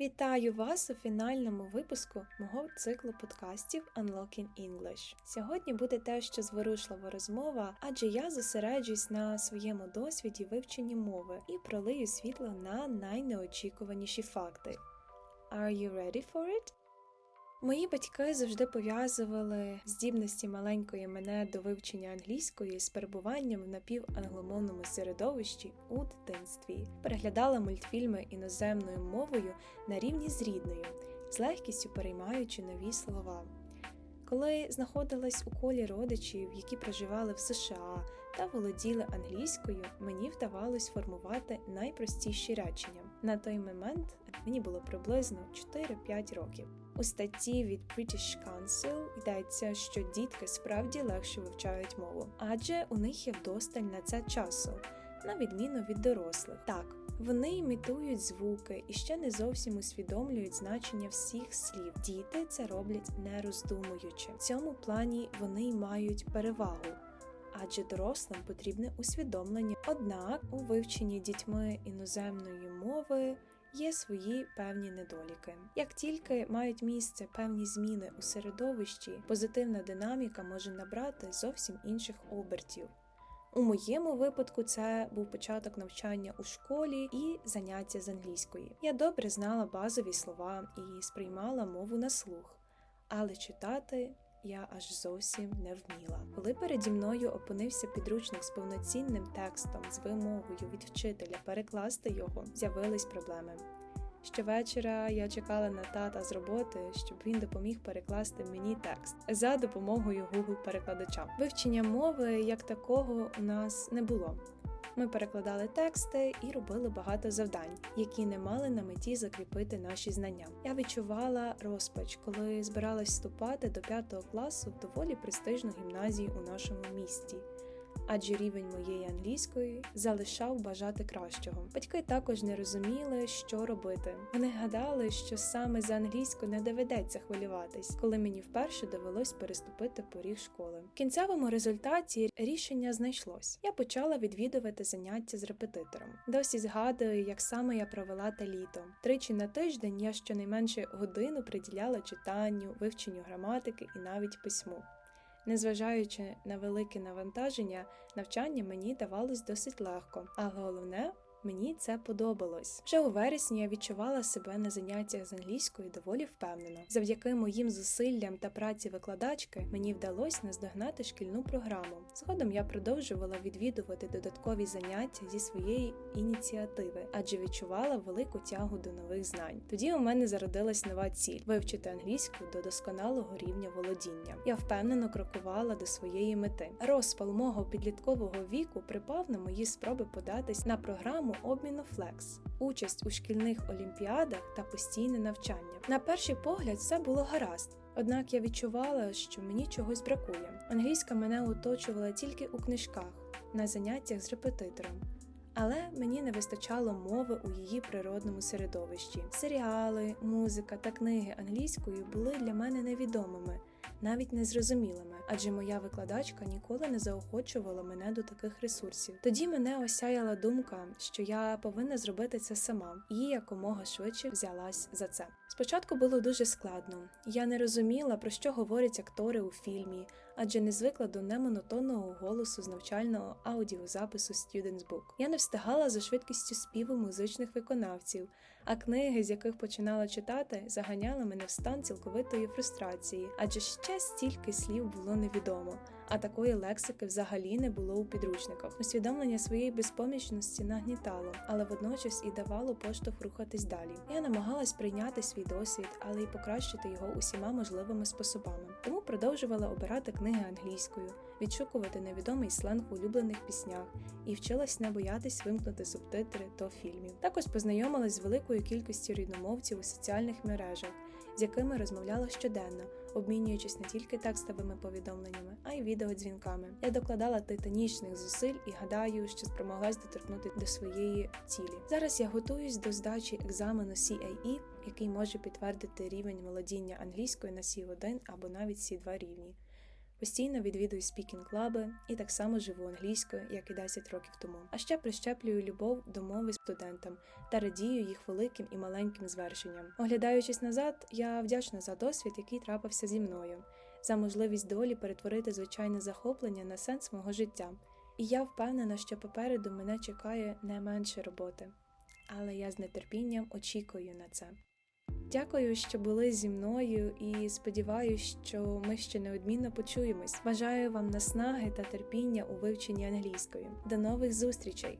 Вітаю вас у фінальному випуску мого циклу подкастів Unlocking English. Сьогодні буде те, що зворушлива розмова, адже я зосереджусь на своєму досвіді вивченні мови і пролию світло на найнеочікуваніші факти. Are you ready for it? Мої батьки завжди пов'язували здібності маленької мене до вивчення англійської з перебуванням в напівангломовному середовищі у дитинстві. Переглядала мультфільми іноземною мовою на рівні з рідною, з легкістю переймаючи нові слова. Коли знаходилась у колі родичів, які проживали в США та володіли англійською, мені вдавалось формувати найпростіші речення. На той момент мені було приблизно 4-5 років. У статті від British Council йдеться, що дітки справді легше вивчають мову, адже у них є вдосталь на це часу, на відміну від дорослих. Так, вони імітують звуки і ще не зовсім усвідомлюють значення всіх слів. Діти це роблять не роздумуючи. В цьому плані вони й мають перевагу. Адже дорослим потрібне усвідомлення. Однак у вивченні дітьми іноземної мови є свої певні недоліки. Як тільки мають місце певні зміни у середовищі, позитивна динаміка може набрати зовсім інших обертів. У моєму випадку це був початок навчання у школі і заняття з англійської. Я добре знала базові слова і сприймала мову на слух, але читати я аж зовсім не вміла. Коли переді мною опинився підручник з повноцінним текстом з вимогою від вчителя перекласти його, з'явились проблеми. Щовечора я чекала на тата з роботи, щоб він допоміг перекласти мені текст за допомогою Google перекладача. Вивчення мови як такого у нас не було. Ми перекладали тексти і робили багато завдань, які не мали на меті закріпити наші знання. Я відчувала розпач, коли збиралась вступати до п'ятого класу в доволі престижну гімназію у нашому місті адже рівень моєї англійської залишав бажати кращого. Батьки також не розуміли, що робити. Вони гадали, що саме за англійську не доведеться хвилюватись, коли мені вперше довелось переступити поріг школи. В кінцевому результаті рішення знайшлось. Я почала відвідувати заняття з репетитором. Досі згадую, як саме я провела те літо. Тричі на тиждень я щонайменше годину приділяла читанню, вивченню граматики і навіть письму. Незважаючи на велике навантаження, навчання мені давалось досить легко, а головне Мені це подобалось. Вже у вересні я відчувала себе на заняттях з англійської доволі впевнено. Завдяки моїм зусиллям та праці викладачки мені вдалося наздогнати шкільну програму. Згодом я продовжувала відвідувати додаткові заняття зі своєї ініціативи, адже відчувала велику тягу до нових знань. Тоді у мене зародилась нова ціль вивчити англійську до досконалого рівня володіння. Я впевнено крокувала до своєї мети. Розпал мого підліткового віку припав на мої спроби податись на програму програму обміну Flex, участь у шкільних олімпіадах та постійне навчання. На перший погляд, все було гаразд. Однак я відчувала, що мені чогось бракує. Англійська мене оточувала тільки у книжках, на заняттях з репетитором. Але мені не вистачало мови у її природному середовищі. Серіали, музика та книги англійською були для мене невідомими навіть незрозумілими, адже моя викладачка ніколи не заохочувала мене до таких ресурсів. Тоді мене осяяла думка, що я повинна зробити це сама, і якомога швидше взялась за це. Спочатку було дуже складно. Я не розуміла, про що говорять актори у фільмі, адже не звикла до немонотонного голосу з навчального аудіозапису Students Book. Я не встигала за швидкістю співу музичних виконавців, а книги, з яких починала читати, заганяли мене в стан цілковитої фрустрації, адже ще стільки слів було невідомо, а такої лексики взагалі не було у підручниках. Усвідомлення своєї безпомічності нагнітало, але водночас і давало поштовх рухатись далі. Я намагалась прийняти свій досвід, але й покращити його усіма можливими способами. Тому продовжувала обирати книги англійською, відшукувати невідомий сленг в улюблених піснях і вчилась не боятись вимкнути субтитри до фільмів. Також познайомилась з великою кількістю рідномовців у соціальних мережах, з якими розмовляла щоденно, обмінюючись не тільки текстовими повідомленнями, а й відеодзвінками. Я докладала титанічних зусиль і гадаю, що спромоглась доторкнути до своєї цілі. Зараз я готуюсь до здачі екзамену CAE, який може підтвердити рівень володіння англійською на C1 або навіть C2 рівні. Постійно відвідую спікінг-клаби і так само живу англійською, як і 10 років тому. А ще прищеплюю любов до мови студентам та радію їх великим і маленьким звершенням. Оглядаючись назад, я вдячна за досвід, який трапився зі мною, за можливість долі перетворити звичайне захоплення на сенс мого життя. І я впевнена, що попереду мене чекає не менше роботи. Але я з нетерпінням очікую на це. Дякую, що були зі мною, і сподіваюся, що ми ще неодмінно почуємось. Бажаю вам наснаги та терпіння у вивченні англійської. До нових зустрічей!